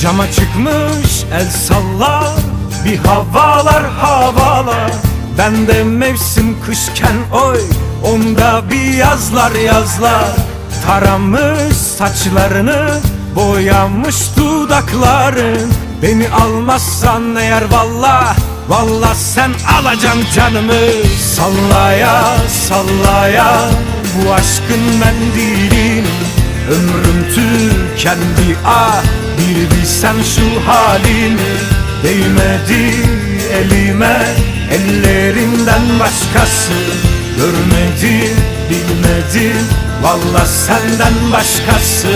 Cama çıkmış el sallar Bir havalar havalar. Ben de mevsim kışken oy Onda bir yazlar yazlar. Taramış saçlarını Boyamış dudakların Beni almazsan eğer valla Valla sen alacaksın canımı. Sallaya sallaya Bu aşkın mendilini. Ömrüm tükendi ah Bir bilsen şu halimi Değmedi elime. Ellerinden başkası Görmedim bilmedim Valla senden başkası